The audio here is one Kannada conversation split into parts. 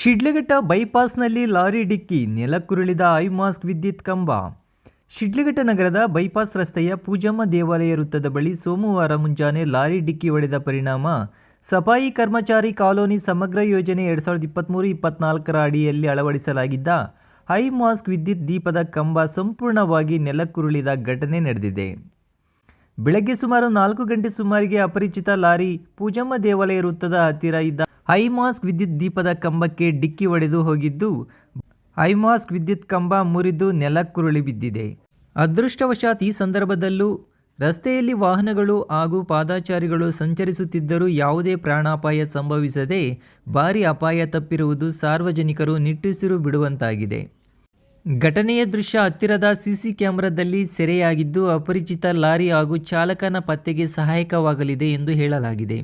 ಶಿಡ್ಲಘಟ್ಟ ಬೈಪಾಸ್ನಲ್ಲಿ ಲಾರಿ ಡಿಕ್ಕಿ, ನೆಲಕ್ಕುರುಳಿದ ಐಮಾಸ್ಕ್ ವಿದ್ಯುತ್ ಕಂಬ. ಶಿಡ್ಲಘಟ್ಟ ನಗರದ ಬೈಪಾಸ್ ರಸ್ತೆಯ ಪೂಜಮ್ಮ ದೇವಾಲಯ ವೃತ್ತದ ಬಳಿ ಸೋಮವಾರ ಮುಂಜಾನೆ ಲಾರಿ ಡಿಕ್ಕಿ ಹೊಡೆದ ಪರಿಣಾಮ. ಸಫಾಯಿ ಕರ್ಮಚಾರಿ ಕಾಲೋನಿ ಸಮಗ್ರ ಯೋಜನೆ ಎರಡು ಸಾವಿರದ ಇಪ್ಪತ್ತ್ಮೂರು ಇಪ್ಪತ್ನಾಲ್ಕರ ಅಡಿಯಲ್ಲಿ ಅಳವಡಿಸಲಾಗಿದ್ದ ಹೈ ಮಾಸ್ಕ್ ವಿದ್ಯುತ್ ದೀಪದ ಕಂಬ ಸಂಪೂರ್ಣವಾಗಿ ನೆಲಕ್ಕುರುಳಿದ ಘಟನೆ ನಡೆದಿದೆ. ಬೆಳಗ್ಗೆ ಸುಮಾರು ನಾಲ್ಕು ಗಂಟೆ ಸುಮಾರಿಗೆ ಅಪರಿಚಿತ ಲಾರಿ ಪೂಜಮ್ಮ ದೇವಾಲಯ ವೃತ್ತದ ಹತ್ತಿರ ಇದ್ದ ಹೈಮಾಸ್ಕ್ ವಿದ್ಯುತ್ ದೀಪದ ಕಂಬಕ್ಕೆ ಡಿಕ್ಕಿ ಹೊಡೆದು ಹೋಗಿದ್ದು ಹೈಮಾಸ್ಕ್ ವಿದ್ಯುತ್ ಕಂಬ ಮುರಿದು ನೆಲಕ್ಕುರುಳಿ ಬಿದ್ದಿದೆ. ಅದೃಷ್ಟವಶಾತ್ ಈ ಸಂದರ್ಭದಲ್ಲೂ ರಸ್ತೆಯಲ್ಲಿ ವಾಹನಗಳು ಹಾಗೂ ಪಾದಾಚಾರಿಗಳು ಸಂಚರಿಸುತ್ತಿದ್ದರೂ ಯಾವುದೇ ಪ್ರಾಣಾಪಾಯ ಸಂಭವಿಸದೆ ಭಾರಿ ಅಪಾಯ ತಪ್ಪಿರುವುದು ಸಾರ್ವಜನಿಕರು ನಿಟ್ಟುಸಿರು ಬಿಡುವಂತಾಗಿದೆ. ಘಟನೆಯ ದೃಶ್ಯ ಹತ್ತಿರದ ಸಿಸಿ ಕ್ಯಾಮೆರಾದಲ್ಲಿ ಸೆರೆಯಾಗಿದ್ದು, ಅಪರಿಚಿತ ಲಾರಿ ಹಾಗೂ ಚಾಲಕನ ಪತ್ತೆಗೆ ಸಹಾಯಕವಾಗಲಿದೆ ಎಂದು ಹೇಳಲಾಗಿದೆ.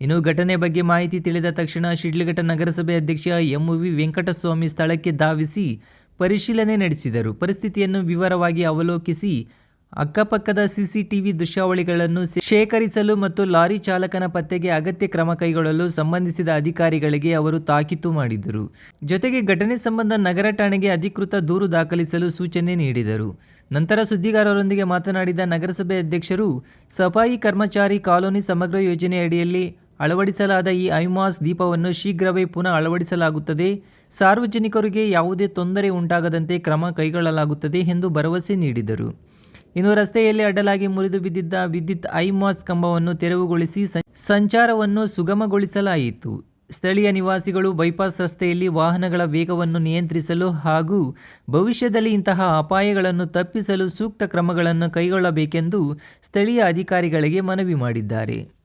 ಇನ್ನು ಘಟನೆ ಬಗ್ಗೆ ಮಾಹಿತಿ ತಿಳಿದ ತಕ್ಷಣ ಶಿಡ್ಲಘಟ್ಟ ನಗರಸಭೆ ಅಧ್ಯಕ್ಷ ಎಂ ವಿ ವೆಂಕಟಸ್ವಾಮಿ ಸ್ಥಳಕ್ಕೆ ಧಾವಿಸಿ ಪರಿಶೀಲನೆ ನಡೆಸಿದರು. ಪರಿಸ್ಥಿತಿಯನ್ನು ವಿವರವಾಗಿ ಅವಲೋಕಿಸಿ ಅಕ್ಕಪಕ್ಕದ ಸಿಸಿಟಿವಿ ದೃಶ್ಯಾವಳಿಗಳನ್ನು ಶೇಖರಿಸಲು ಮತ್ತು ಲಾರಿ ಚಾಲಕನ ಪತ್ತೆಗೆ ಅಗತ್ಯ ಕ್ರಮ ಕೈಗೊಳ್ಳಲು ಸಂಬಂಧಿಸಿದ ಅಧಿಕಾರಿಗಳಿಗೆ ಅವರು ತಾಕೀತು ಮಾಡಿದರು. ಜೊತೆಗೆ ಘಟನೆ ಸಂಬಂಧ ನಗರ ಠಾಣೆಗೆ ಅಧಿಕೃತ ದೂರು ದಾಖಲಿಸಲು ಸೂಚನೆ ನೀಡಿದರು. ನಂತರ ಸುದ್ದಿಗಾರರೊಂದಿಗೆ ಮಾತನಾಡಿದ ನಗರಸಭೆ ಅಧ್ಯಕ್ಷರು, ಸಫಾಯಿ ಕರ್ಮಚಾರಿ ಕಾಲೋನಿ ಸಮಗ್ರ ಯೋಜನೆ ಅಡಿಯಲ್ಲಿ ಅಳವಡಿಸಲಾದ ಈ ಐಮಾಸ್ ದೀಪವನ್ನು ಶೀಘ್ರವೇ ಪುನಃ ಅಳವಡಿಸಲಾಗುತ್ತದೆ. ಸಾರ್ವಜನಿಕರಿಗೆ ಯಾವುದೇ ತೊಂದರೆ ಉಂಟಾಗದಂತೆ ಕ್ರಮ ಕೈಗೊಳ್ಳಲಾಗುತ್ತದೆ ಎಂದು ಭರವಸೆ ನೀಡಿದರು. ಇನ್ನು ರಸ್ತೆಯಲ್ಲಿ ಅಡ್ಡಲಾಗಿ ಮುರಿದು ಬಿದ್ದಿದ್ದ ವಿದ್ಯುತ್ ಐಮಾಸ್ ಕಂಬವನ್ನು ತೆರವುಗೊಳಿಸಿ ಸಂಚಾರವನ್ನು ಸುಗಮಗೊಳಿಸಲಾಯಿತು. ಸ್ಥಳೀಯ ನಿವಾಸಿಗಳು ಬೈಪಾಸ್ ರಸ್ತೆಯಲ್ಲಿ ವಾಹನಗಳ ವೇಗವನ್ನು ನಿಯಂತ್ರಿಸಲು ಹಾಗೂ ಭವಿಷ್ಯದಲ್ಲಿ ಇಂತಹ ಅಪಾಯಗಳನ್ನು ತಪ್ಪಿಸಲು ಸೂಕ್ತ ಕ್ರಮಗಳನ್ನು ಕೈಗೊಳ್ಳಬೇಕೆಂದು ಸ್ಥಳೀಯ ಅಧಿಕಾರಿಗಳಿಗೆ ಮನವಿ ಮಾಡಿದ್ದಾರೆ.